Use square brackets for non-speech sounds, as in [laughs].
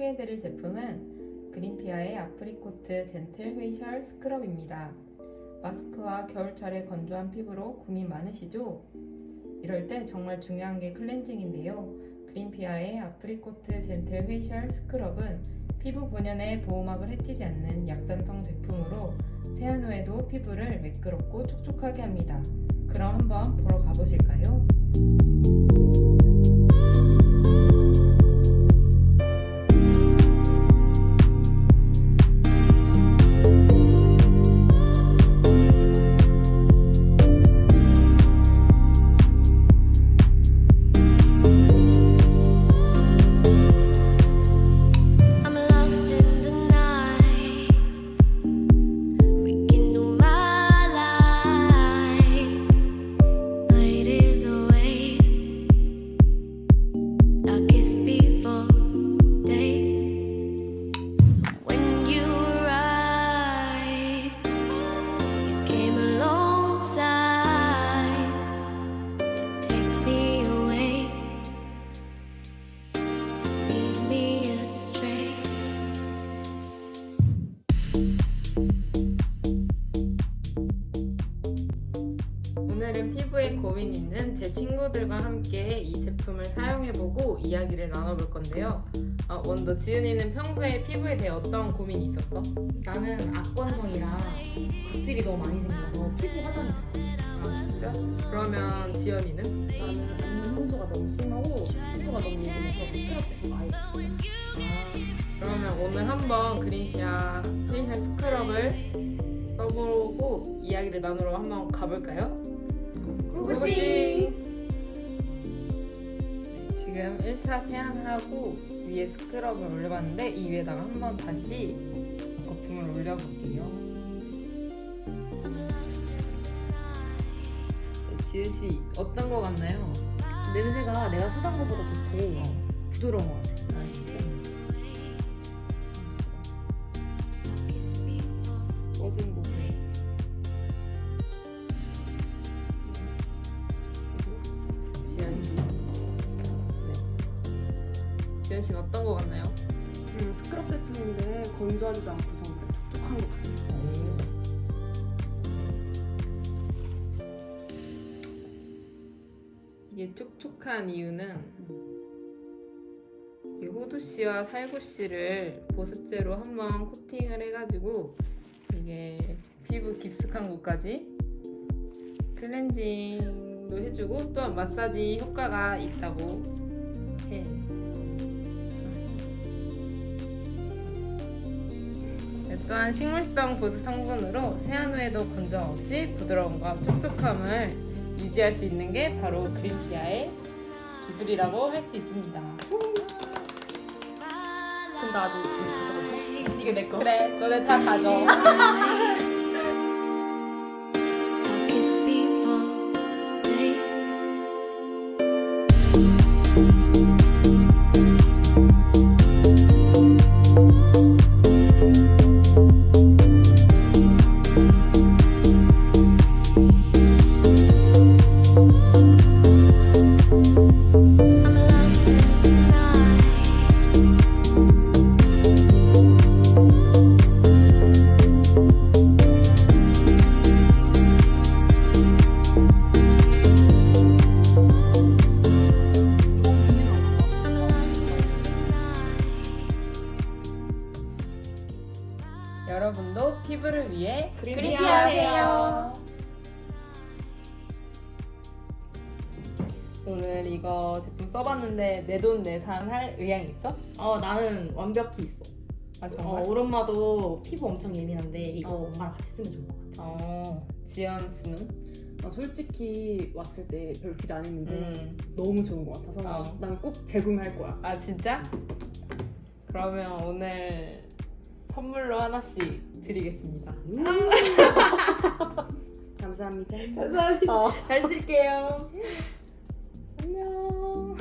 소개해드릴 제품은 그린피아의 아프리코트 젠틀 페이셜 스크럽입니다 마스크와 겨울철에 건조한 피부로 고민 많으시죠? 이럴 때 정말 중요한 게 클렌징인데요 그린피아의 아프리코트 젠틀 페이셜 스크럽은 피부 본연의 보호막을 해치지 않는 약산성 제품으로 세안 후에도 피부를 매끄럽고 촉촉하게 합니다 그럼 한번 보러 가보실까요? 오늘은 피부에 고민 있는 제 친구들과 함께 이 제품을 사용해보고 이야기를 나눠볼 건데요. 어, 먼저 지은이는 평소에 피부에 대해 어떤 고민이 있었어? 나는 악건성이라 각질이 너무 많이 생겨서 피부 화장이 잘안 돼. 아 진짜? 그러면 지연이는? 나는 성조가 너무 심하고 피부가 너무 예민해서 스크럽 제품 아예 없어. 아, 그러면 오늘 한번 그린피아 페이셜 스크럽을 써보고 이야기를 나누러 한번 가볼까요? 꾸꾸씨! 지금 1차 세안하고 위에 스크럽을 올려봤는데 이 위에다가 한번 다시 거품을 올려볼게요. 지은 씨 어떤 거 같나요? 냄새가 내가 쓰던 것보다 좋고 부드러운 것 같아. 지연 씨 네. 지연 씨는 어떤 거 같나요? 음, 스크럽 제품인데 건조하지도 않고 정말 촉촉한 것 같아요. 이게 촉촉한 이유는 이 호두 씨와 살구 씨를 보습제로 한번 코팅을 해가지고 이게 피부 깊숙한 곳까지 클렌징 도 해주고 또한 마사지 효과가 있다고 해. 네, 또한 식물성 보습 성분으로 세안 후에도 건조함 없이 부드러움과 촉촉함을 유지할 수 있는 게 바로 그린피아의 기술이라고 할 수 있습니다. 그럼 나도 이거 내 거. 그래, 너네 다 가져. [laughs] 여러분도 피부를 위해 그린피아세요. 오늘 이거 제품 써봤는데 내 돈 내산 할 의향 있어? 어 나는 완벽히 있어. 아 어, 정말? 우리 엄마도 피부 엄청 예민한데 이거 어. 엄마랑 같이 쓰면 좋을 것 같아. 어, 지연 씨는? 나 솔직히 왔을 때 별로 기대 안 했는데 음. 너무 좋은 것 같아서 어. 난꼭 재구매할 거야. 아 진짜? 그러면 오늘 선물로 하나씩 드리겠습니다. [laughs] 감사합니다. 감사합니다. 잘 쓸게요. 안녕.